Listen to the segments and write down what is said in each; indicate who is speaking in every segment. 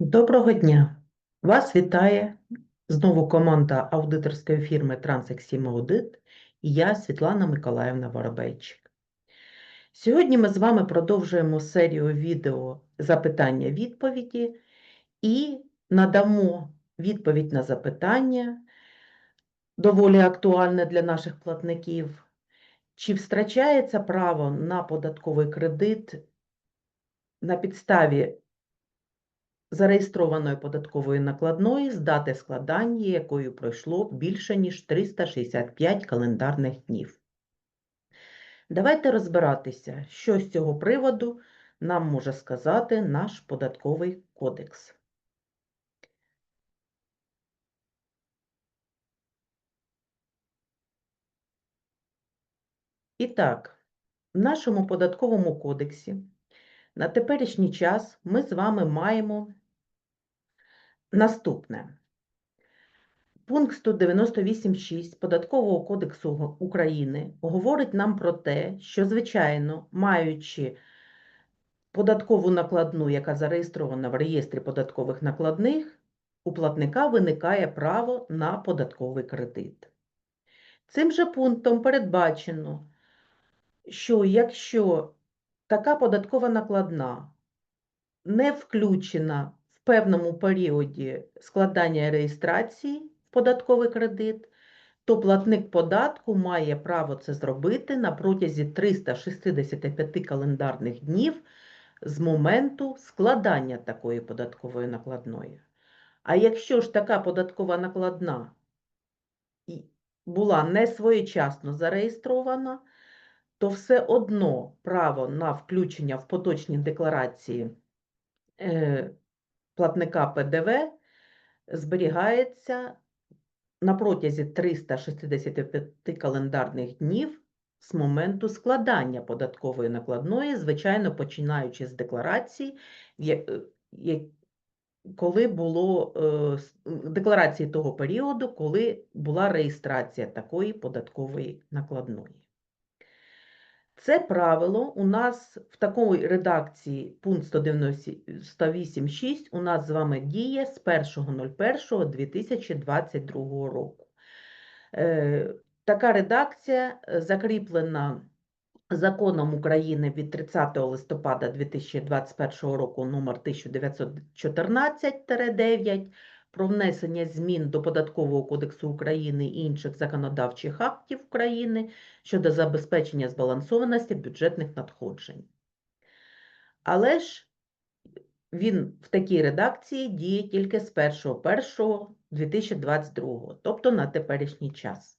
Speaker 1: Доброго дня! Вас вітає знову команда аудиторської фірми Transexim і я, Світлана Миколаївна Воробейчик. Сьогодні ми з вами продовжуємо серію відео запитання-відповіді і надамо відповідь на запитання, доволі актуальне для наших платників. Чи втрачається право на податковий кредит на підставі зареєстрованої податкової накладної з дати складання, якою пройшло більше ніж 365 календарних днів. Давайте розбиратися, що з цього приводу нам може сказати наш податковий кодекс. І так, в нашому податковому кодексі на теперішній час ми з вами маємо Наступне. Пункт 198.6 Податкового кодексу України говорить нам про те, що, звичайно, маючи податкову накладну, яка зареєстрована в реєстрі податкових накладних, у платника виникає право на податковий кредит. Цим же пунктом передбачено, що якщо така податкова накладна не включена в певному періоді складання реєстрації в податковий кредит, то платник податку має право це зробити на протязі 365 календарних днів з моменту складання такої податкової накладної. А якщо ж така податкова накладна була не своєчасно зареєстрована, то все одно право на включення в поточні декларації е, платника ПДВ зберігається на протязі 365 календарних днів з моменту складання податкової накладної, звичайно, починаючи з декларації, е, коли було е, декларації того періоду, коли була реєстрація такої податкової накладної. Це правило у нас в такій редакції пункт 198.6 у нас з вами діє з 1.01.2022 року. Е, така редакція е, закріплена законом України від 30 листопада 2021 року номер 1914-9 про внесення змін до Податкового кодексу України і інших законодавчих актів України щодо забезпечення збалансованості бюджетних надходжень. Але ж він в такій редакції діє тільки з 1.1.2022, тобто на теперішній час.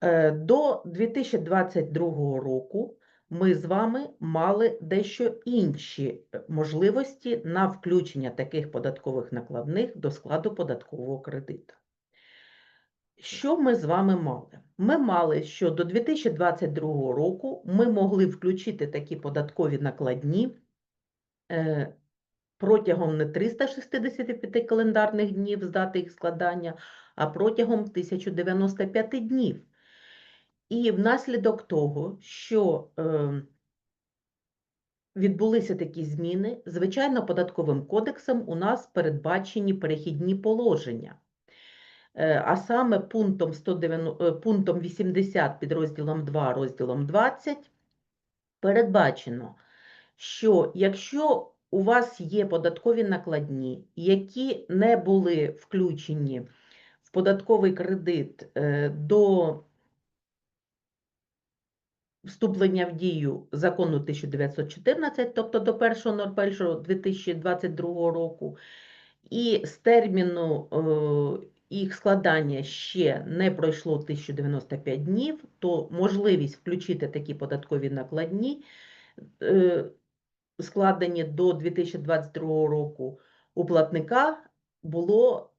Speaker 1: Е, до 2022 року ми з вами мали дещо інші е, можливості на включення таких податкових накладних до складу податкового кредиту. Що ми з вами мали? Ми мали, що до 2022 року ми могли включити такі податкові накладні е, протягом не 365 календарних днів з дати їх складання, а протягом 1095 днів. І внаслідок того, що е, відбулися такі зміни, звичайно, податковим кодексом у нас передбачені перехідні положення. Е, а саме пунктом 190, е, пунктом 80 підрозділом 2 розділом 20 передбачено, що якщо у вас є податкові накладні, які не були включені в податковий кредит до вступлення в дію закону 1914, тобто до 1.01.2022 року, і з терміну е, їх складання ще не пройшло 1095 днів, то можливість включити такі податкові накладні, е, складені до 2022 року у платника, було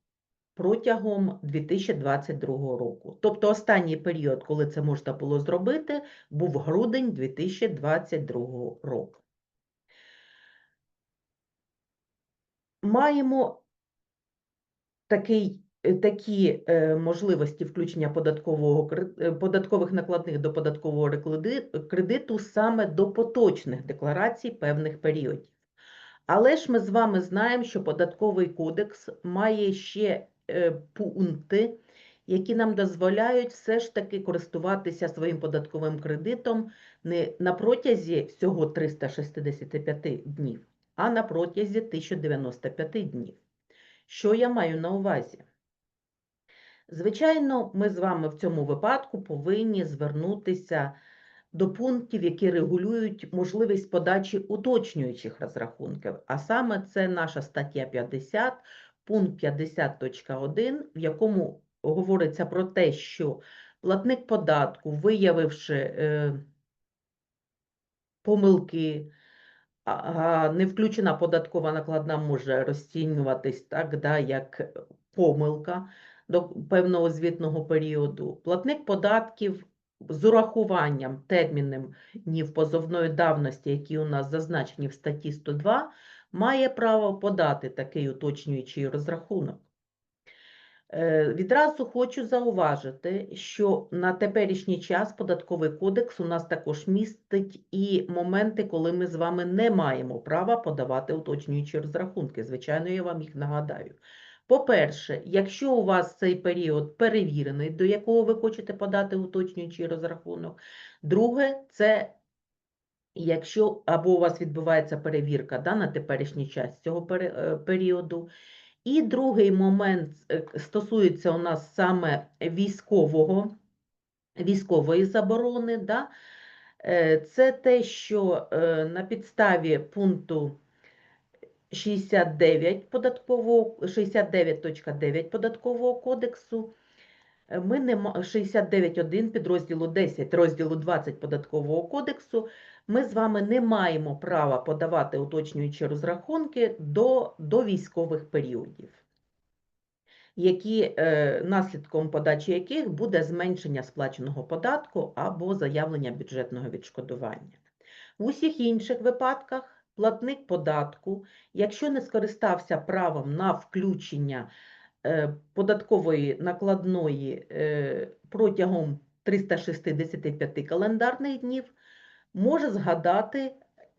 Speaker 1: протягом 2022 року. Тобто останній період, коли це можна було зробити, був грудень 2022 року. Маємо такий, такі е, можливості включення податкового, е, податкових накладних до податкового кредиту саме до поточних декларацій певних періодів. Але ж ми з вами знаємо, що податковий кодекс має ще е, пункти, які нам дозволяють все ж таки користуватися своїм податковим кредитом не на протязі всього 365 днів, а на протязі 1095 днів. Що я маю на увазі? Звичайно, ми з вами в цьому випадку повинні звернутися до пунктів, які регулюють можливість подачі уточнюючих розрахунків. А саме це наша стаття 50, пункт 50.1, в якому говориться про те, що платник податку, виявивши е, помилки, а- не включена податкова накладна може розцінюватись так, да, як помилка до певного звітного періоду. Платник податків з урахуванням термінів позовної давності, які у нас зазначені в статті 102, має право подати такий уточнюючий розрахунок. Е, Відразу хочу зауважити, що на теперішній час податковий кодекс у нас також містить і моменти, коли ми з вами не маємо права подавати уточнюючі розрахунки. Звичайно, я вам їх нагадаю. По-перше, якщо у вас цей період перевірений, до якого ви хочете подати уточнюючий розрахунок. Друге, це якщо або у вас відбувається перевірка да, на теперішній час цього е, періоду. І другий момент е, стосується у нас саме військового, військової заборони. Да? Е, Це те, що на підставі пункту 69 податкового 69.9 податкового кодексу ми не ма- 69.1 підрозділу 10 розділу 20 податкового кодексу ми з вами не маємо права подавати уточнюючі розрахунки до, до військових періодів, які, е, наслідком подачі яких буде зменшення сплаченого податку або заявлення бюджетного відшкодування. В усіх інших випадках платник податку, якщо не скористався правом на включення е, податкової накладної е, протягом 365 календарних днів, може згадати,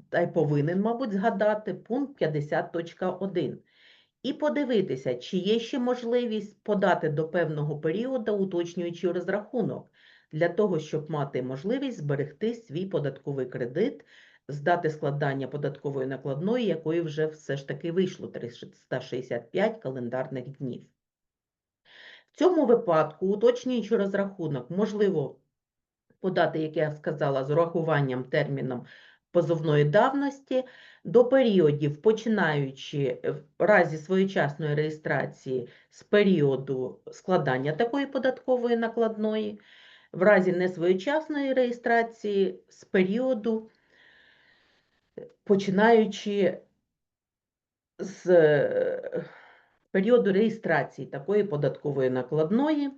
Speaker 1: та й повинен, мабуть, згадати пункт 50.1 і подивитися, чи є ще можливість подати до певного періоду уточнюючий розрахунок для того, щоб мати можливість зберегти свій податковий кредит з дати складання податкової накладної, якої вже все ж таки вийшло 365 календарних днів. В цьому випадку уточнюючий розрахунок можливо подати, як я сказала, з урахуванням терміном позовної давності до періодів, починаючи в разі своєчасної реєстрації з періоду складання такої податкової накладної, в разі несвоєчасної реєстрації з періоду, починаючи з е, періоду реєстрації такої податкової накладної.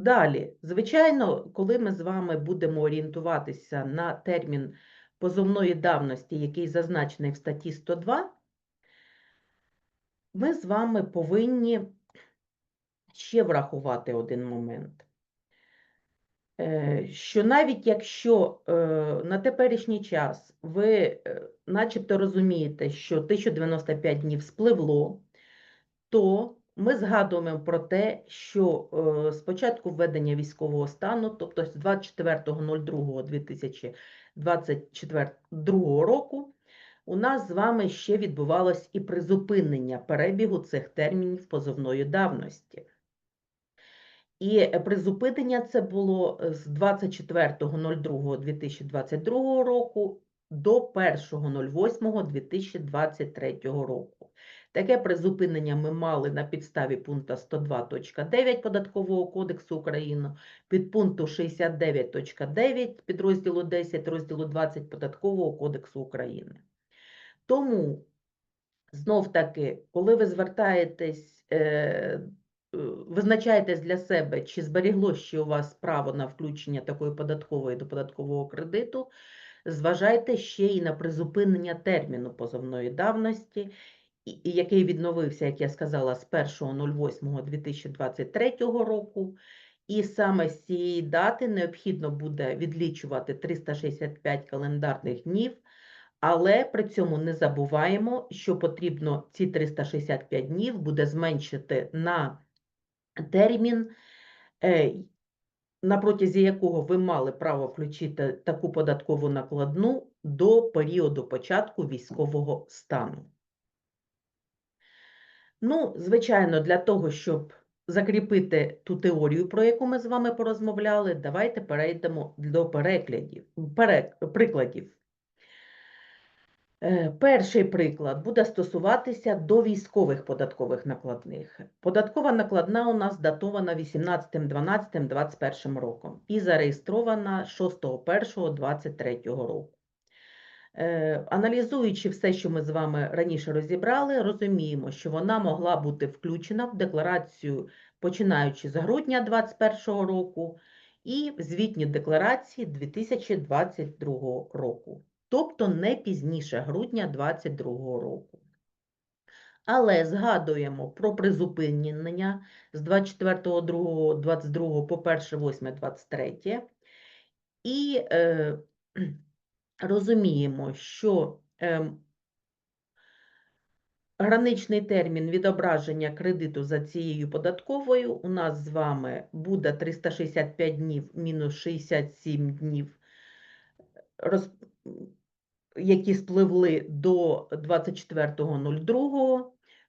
Speaker 1: Далі, звичайно, коли ми з вами будемо орієнтуватися на термін позовної давності, який зазначений в статті 102, ми з вами повинні ще врахувати один момент. Е, Що навіть якщо е, на теперішній час ви е, начебто розумієте, що 1095 днів спливло, то ми згадуємо про те, що е, з початку введення військового стану, тобто з 24.02.2024 року, у нас з вами ще відбувалось і призупинення перебігу цих термінів позовної давності. І е, призупинення це було е, з 24.02.2022 року до 1.08.2023 року. Таке призупинення ми мали на підставі пункту 102.9 Податкового кодексу України, підпункту 69.9 підрозділу 10 розділу 20 Податкового кодексу України. Тому, знов таки, коли ви звертаєтесь, е, е, визначаєтесь для себе, чи зберігло ще у вас право на включення такої податкової до податкового кредиту, зважайте ще й на призупинення терміну позовної давності, і- і який відновився, як я сказала, з 1.08.2023 року, І саме з цієї дати необхідно буде відлічувати 365 календарних днів, але при цьому не забуваємо, що потрібно ці 365 днів буде зменшити на термін, е, на протязі якого ви мали право включити таку податкову накладну до періоду початку військового стану. Ну, звичайно, для того, щоб закріпити ту теорію, про яку ми з вами порозмовляли, давайте перейдемо до переглядів, пере, прикладів. Е, Перший приклад буде стосуватися до військових податкових накладних. Податкова накладна у нас датована 18.12.21 роком і зареєстрована 6.1.23 року. Е, Аналізуючи все, що ми з вами раніше розібрали, розуміємо, що вона могла бути включена в декларацію, починаючи з грудня 2021 року і в звітні декларації 2022 року, тобто не пізніше грудня 2022 року. Але згадуємо про призупинення з 24.02.22 по 1.8.23 і е, розуміємо, що ем, граничний термін відображення кредиту за цією податковою у нас з вами буде 365 днів мінус 67 днів, які спливли до 24.02.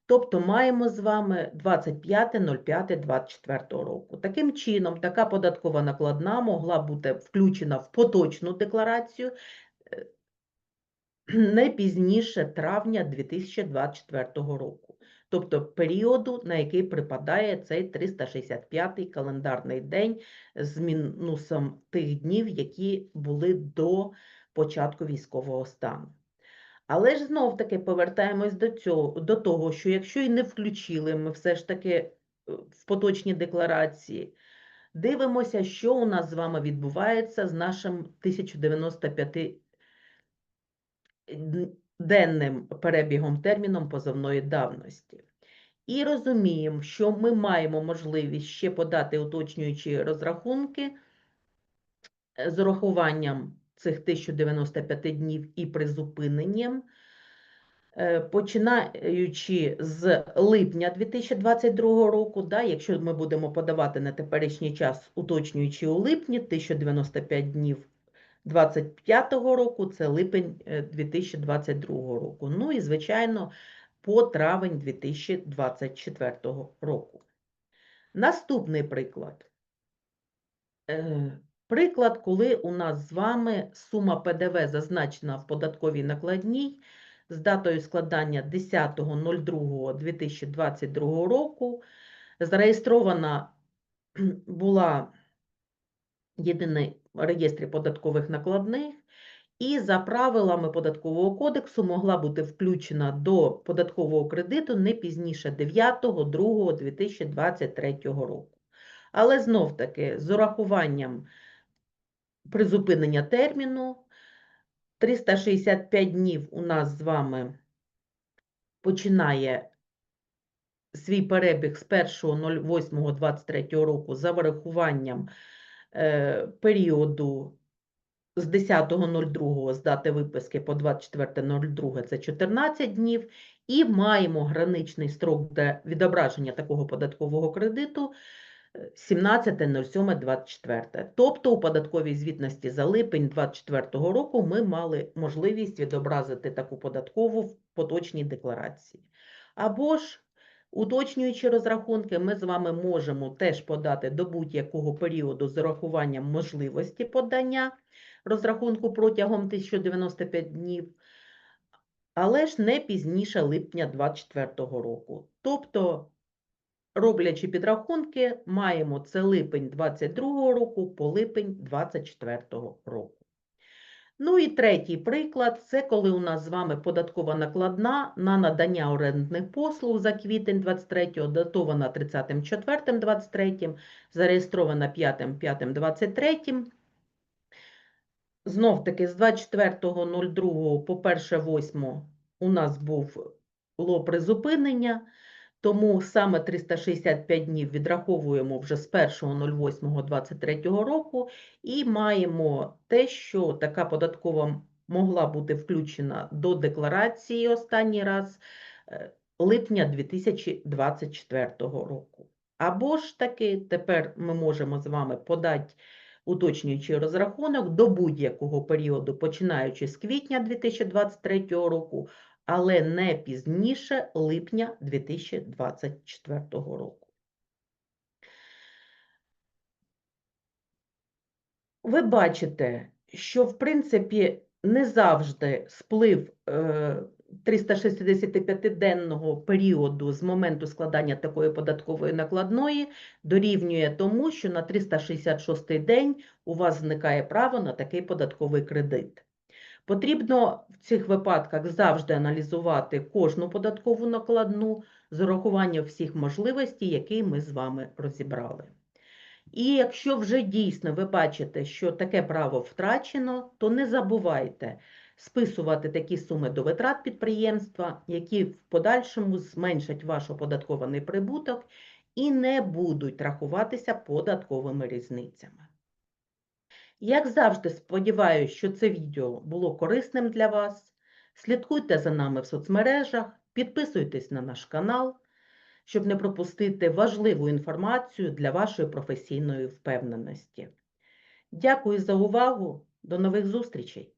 Speaker 1: Тобто маємо з вами 25.05.24 року. Таким чином, така податкова накладна могла бути включена в поточну декларацію не пізніше травня 2024 року, тобто періоду, на який припадає цей 365-й календарний день з мінусом тих днів, які були до початку військового стану. Але ж знов-таки повертаємось до цього, до того, що якщо і не включили ми все ж таки е, в поточні декларації, дивимося, що у нас з вами відбувається з нашим 1095 денним перебігом терміном позовної давності. І розуміємо, що ми маємо можливість ще подати уточнюючі розрахунки е, з урахуванням цих 1095 днів і призупиненням, е, починаючи з липня 2022 року, да, якщо ми будемо подавати на теперішній час, уточнюючи у липні 1095 днів 25-го року, це липень е, 2022 року. Ну і, звичайно, по травень 2024 року. Наступний приклад. Е, Приклад, коли у нас з вами сума ПДВ зазначена в податковій накладній з датою складання 10.02.2022 року, зареєстрована була єдиний реєстрі податкових накладних, і за правилами Податкового кодексу могла бути включена до податкового кредиту не пізніше 9.02.2023 року. Але знов-таки з урахуванням призупинення терміну 365 днів у нас з вами починає свій перебіг з 1.08.23 року за врахуванням періоду з 10.02 з дати виписки по 24.02 це 14 днів, і маємо граничний строк для відображення такого податкового кредиту 17.07.24. Тобто у податковій звітності за липень 2024 року ми мали можливість відобразити таку податкову в поточній декларації. Або ж, уточнюючи розрахунки, ми з вами можемо теж подати до будь-якого періоду з урахуванням можливості подання розрахунку протягом 1095 днів, але ж не пізніше липня 2024 року. Тобто, роблячи підрахунки, маємо це липень 2022 року по липень 2024 року. Ну і третій приклад це коли у нас з вами податкова накладна на надання орендних послуг за квітень 23, датована 30.04.23, зареєстрована 5.5.23. Знов-таки з 24.02 по 1.08 у нас був було призупинення, Тому саме 365 днів відраховуємо вже з 1.08.23 року і маємо те, що така податкова могла бути включена до декларації останній раз е, липня 2024 року. Або ж таки тепер ми можемо з вами подати уточнюючий розрахунок до будь-якого періоду, починаючи з квітня 2023 року, але не пізніше липня 2024 року. Ви бачите, що в принципі не завжди сплив е, 365-денного періоду з моменту складання такої податкової накладної дорівнює тому, що на 366 день у вас зникає право на такий податковий кредит. Потрібно в цих випадках завжди аналізувати кожну податкову накладну з урахуванням всіх можливостей, які ми з вами розібрали. І якщо вже дійсно ви бачите, що таке право втрачено, то не забувайте списувати такі суми до витрат підприємства, які в подальшому зменшать ваш оподаткований прибуток і не будуть рахуватися податковими різницями. Як завжди, сподіваюся, що це відео було корисним для вас. Слідкуйте за нами в соцмережах, підписуйтесь на наш канал, щоб не пропустити важливу інформацію для вашої професійної впевненості. Дякую за увагу. До нових зустрічей!